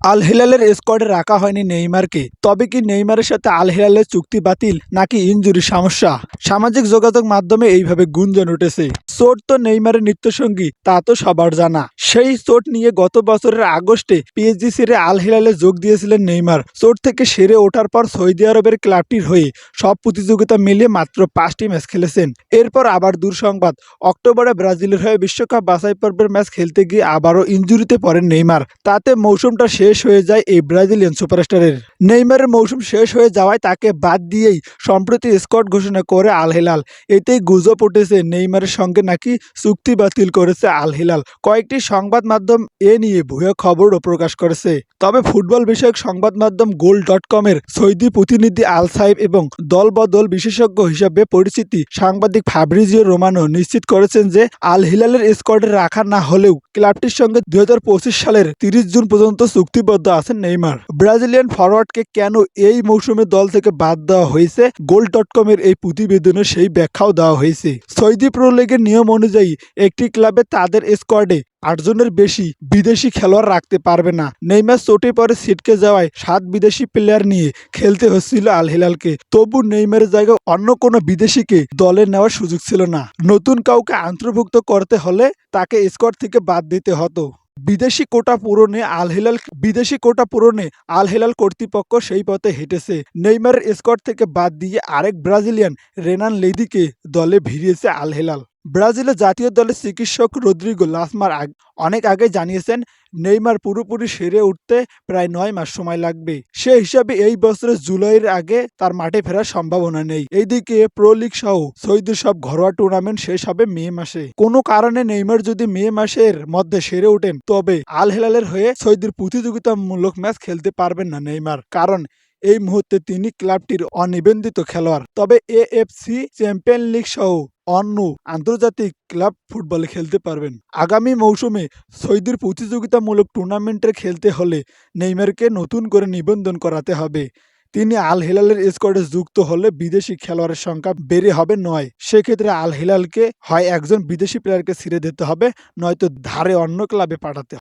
আল হিলালের স্কোয়াডে রাখা হয়নি নেইমারকে। তবে কি নেইমারের সাথে আল হিলালের চুক্তি বাতিল নাকি ইঞ্জুরি সমস্যা? সামাজিক যোগাযোগ মাধ্যমে এইভাবে গুঞ্জন উঠেছে। চোট তো নেইমারের নিত্যসঙ্গী, তা তো সবার জানা। সেই চোট নিয়ে গত বছরের আগস্টে পিএসজি ছেড়ে আল হিলালে যোগ দিয়েছিলেন নেইমার। চোট থেকে সেরে ওঠার পর সৌদি আরবের ক্লাবটির হয়ে সব প্রতিযোগিতা মিলিয়ে মাত্র পাঁচটি ম্যাচ খেলেছেন। এরপর আবার দূর সংবাদ অক্টোবরে ব্রাজিলের হয়ে বিশ্বকাপ বাছাই পর্বের ম্যাচ খেলতে গিয়ে আবারও ইনজুরিতে পড়েন নেইমার। তাতে মৌসুমটা শেষ হয়ে যায় এই ব্রাজিলিয়ান সুপারস্টারের। নেইমারের মৌসুম শেষ হয়ে যাওয়ায় তাকে বাদ দিয়েই সম্প্রতি স্কট ঘোষণা করে আল হিলাল। এতেই গুজব উঠেছে নেইমারের সঙ্গে নাকি চুক্তি বাতিল করেছে আল হিলাল। কয়েকটি সংবাদ মাধ্যম এ নিয়ে ভুয়া খবরও প্রকাশ করেছে। তবে ফুটবল বিষয়ক সংবাদ মাধ্যম গোল ডট কমের সৌদি প্রতিনিধি আল সাহেব এবং দল বদল বিশেষজ্ঞ হিসাবে পরিচিতি সাংবাদিক ফাব্রিজিও রোমানো নিশ্চিত করেছেন যে আল হিলালের স্কোয়াডে রাখা না হলেও ক্লাবটির সঙ্গে দুই হাজার পঁচিশ সালের তিরিশ জুন পর্যন্ত চুক্তিবদ্ধ আছেন নেইমার। ব্রাজিলিয়ান ফরওয়ার্ডকে কেন এই মৌসুমে দল থেকে বাদ দেওয়া হয়েছে? গোল ডট কমের এই প্রতিবেদনে সেই ব্যাখ্যাও দেওয়া হয়েছে। সৌদি প্রো লিগের নিয়ম অনুযায়ী একটি ক্লাবে তাদের স্কোয়াডে আটজনের বেশি বিদেশি খেলোয়াড় রাখতে পারবে না। নেইমার চোটে পরে সিটকে যাওয়ায় সাত বিদেশি প্লেয়ার নিয়ে খেলতে হচ্ছিল আল হিলালকে। তবু নেইমারের জায়গায় অন্য কোনো বিদেশিকে দলে নেওয়ার সুযোগ ছিল না। নতুন কাউকে অন্তর্ভুক্ত করতে হলে তাকে স্কোয়াড থেকে বাদ দিতে হতো। বিদেশি কোটা পূরণে আল হিলাল বিদেশি কোটা পূরণে আল হিলাল কর্তৃপক্ষ সেই পথে হেঁটেছে। নেইমারের স্কোয়াড থেকে বাদ দিয়ে আরেক ব্রাজিলিয়ান রেনান লেদিকে দলে ভিড়িয়েছে আল হিলাল। ব্রাজিলের জাতীয় দলের চিকিৎসক রদ্রিগো লাসমার অনেক আগে জানিয়েছেন, নেইমার পুরোপুরি সেরে উঠতে প্রায় নয় মাস সময় লাগবে। সে হিসাবে এই বছরের জুলাইয়ের আগে তার মাঠে ফেরার সম্ভাবনা নেই। এইদিকে প্রো লিগ সহ সৌদির সব ঘরোয়া টুর্নামেন্ট শেষ হবে মে মাসে। কোনো কারণে নেইমার যদি মে মাসের মধ্যে সেরে ওঠেন, তবে আল হেলালের হয়ে সৌদির প্রতিযোগিতামূলক ম্যাচ খেলতে পারবেন না নেইমার। কারণ এই মুহূর্তে তিনি ক্লাবটির অনিবন্ধিত খেলোয়াড়। তবে এএফসি চ্যাম্পিয়ন লিগ সহ অন্য আন্তর্জাতিক ক্লাব ফুটবলে খেলতে পারবেন। আগামী মৌসুমে সৌদির প্রতিযোগিতামূলক টুর্নামেন্টে খেলতে হলে নেইমারকে নতুন করে নিবন্ধন করাতে হবে। তিনি আল হিলালের স্কোয়াডে যুক্ত হলে বিদেশি খেলোয়াড়ের সংখ্যা বেড়ে হবে নয়। সেক্ষেত্রে আল হিলালকে হয় একজন বিদেশি প্লেয়ারকে ছিঁড়ে দিতে হবে, নয়তো ধারে অন্য ক্লাবে পাঠাতে